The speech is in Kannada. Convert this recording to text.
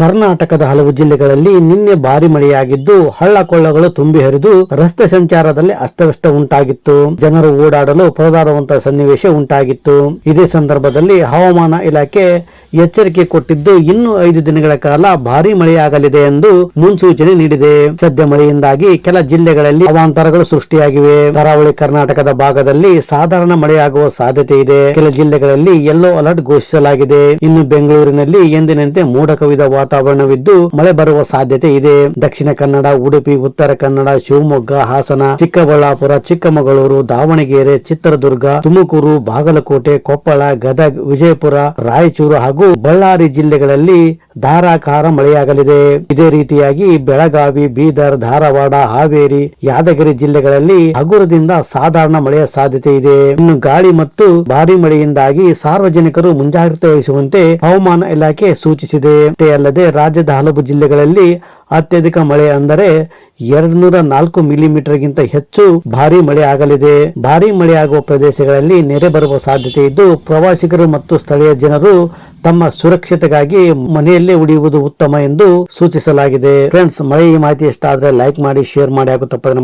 ಕರ್ನಾಟಕದ ಹಲವು ಜಿಲ್ಲೆಗಳಲ್ಲಿ ನಿನ್ನೆ ಭಾರಿ ಮಳೆಯಾಗಿದ್ದು ಹಳ್ಳ ಕೊಳ್ಳಗಳು ತುಂಬಿ ಹರಿದು ರಸ್ತೆ ಸಂಚಾರದಲ್ಲಿ ಅಸ್ತವ್ಯಸ್ತ ಉಂಟಾಗಿತ್ತು. ಜನರು ಓಡಾಡಲು ಪರದಾಡುವಂತಹ ಸನ್ನಿವೇಶ ಉಂಟಾಗಿತ್ತು. ಇದೇ ಸಂದರ್ಭದಲ್ಲಿ ಹವಾಮಾನ ಇಲಾಖೆ ಎಚ್ಚರಿಕೆ ಕೊಟ್ಟಿದ್ದು ಇನ್ನು ಐದು ದಿನಗಳ ಕಾಲ ಭಾರಿ ಮಳೆಯಾಗಲಿದೆ ಎಂದು ಮುನ್ಸೂಚನೆ ನೀಡಿದೆ. ಸದ್ಯ ಮಳೆಯಿಂದಾಗಿ ಕೆಲ ಜಿಲ್ಲೆಗಳಲ್ಲಿ ಅವಾಂತರಗಳು ಸೃಷ್ಟಿಯಾಗಿವೆ. ಕರಾವಳಿ ಕರ್ನಾಟಕದ ಭಾಗದಲ್ಲಿ ಸಾಧಾರಣ ಮಳೆಯಾಗುವ ಸಾಧ್ಯತೆ ಇದೆ. ಕೆಲ ಜಿಲ್ಲೆಗಳಲ್ಲಿ ಯೆಲ್ಲೋ ಅಲರ್ಟ್ ಘೋಷಿಸಲಾಗಿದೆ. ಇನ್ನು ಬೆಂಗಳೂರಿನಲ್ಲಿ ಎಂದಿನಂತೆ ಮೋಡ ಕವಿದ ವಾತಾವರಣವಿದ್ದು ಮಳೆ ಬರುವ ಸಾಧ್ಯತೆ ಇದೆ. ದಕ್ಷಿಣ ಕನ್ನಡ, ಉಡುಪಿ, ಉತ್ತರ ಕನ್ನಡ, ಶಿವಮೊಗ್ಗ, ಹಾಸನ, ಚಿಕ್ಕಬಳ್ಳಾಪುರ, ಚಿಕ್ಕಮಗಳೂರು, ದಾವಣಗೆರೆ, ಚಿತ್ರದುರ್ಗ, ತುಮಕೂರು, ಬಾಗಲಕೋಟೆ, ಕೊಪ್ಪಳ, ಗದಗ್, ವಿಜಯಪುರ, ರಾಯಚೂರು ಹಾಗೂ ಬಳ್ಳಾರಿ ಜಿಲ್ಲೆಗಳಲ್ಲಿ ಧಾರಾಕಾರ ಮಳೆಯಾಗಲಿದೆ. ಇದೇ ರೀತಿಯಾಗಿ ಬೆಳಗಾವಿ, ಬೀದರ್, ಧಾರವಾಡ, ಹಾವೇರಿ, ಯಾದಗಿರಿ ಜಿಲ್ಲೆಗಳಲ್ಲಿ ಹಗುರದಿಂದ ಸಾಧಾರಣ ಮಳೆಯ ಸಾಧ್ಯತೆ ಇದೆ. ಇನ್ನು ಗಾಳಿ ಮತ್ತು ಭಾರಿ ಮಳೆಯಿಂದಾಗಿ ಸಾರ್ವಜನಿಕರು ಮುಂಜಾಗ್ರತೆ ವಹಿಸುವಂತೆ ಹವಾಮಾನ ಇಲಾಖೆ ಸೂಚಿಸಿದೆ. ಅಲ್ಲದೆ ರಾಜ್ಯದ ಹಲವು ಜಿಲ್ಲೆಗಳಲ್ಲಿ ಅತ್ಯಧಿಕ ಮಳೆ ಅಂದರೆ ಎರಡು ನೂರ ನಾಲ್ಕು ಮಿಲಿಮೀಟರ್ಗಿಂತ ಹೆಚ್ಚು ಭಾರಿ ಮಳೆ ಆಗಲಿದೆ. ಭಾರಿ ಮಳೆ ಆಗುವ ಪ್ರದೇಶಗಳಲ್ಲಿ ನೆರೆ ಬರುವ ಸಾಧ್ಯತೆ ಇದ್ದು, ಪ್ರವಾಸಿಗರು ಮತ್ತು ಸ್ಥಳೀಯ ಜನರು ತಮ್ಮ ಸುರಕ್ಷತೆಗಾಗಿ ಮನೆಯಲ್ಲೇ ಉಳಿಯುವುದು ಉತ್ತಮ ಎಂದು ಸೂಚಿಸಲಾಗಿದೆ. ಫ್ರೆಂಡ್ಸ್, ಮಳೆ ಈ ಮಾಹಿತಿ ಇಷ್ಟ ಆದರೆ ಲೈಕ್ ಮಾಡಿ, ಶೇರ್ ಮಾಡಿ, ಹಾಗೂ ತಪ್ಪದೆ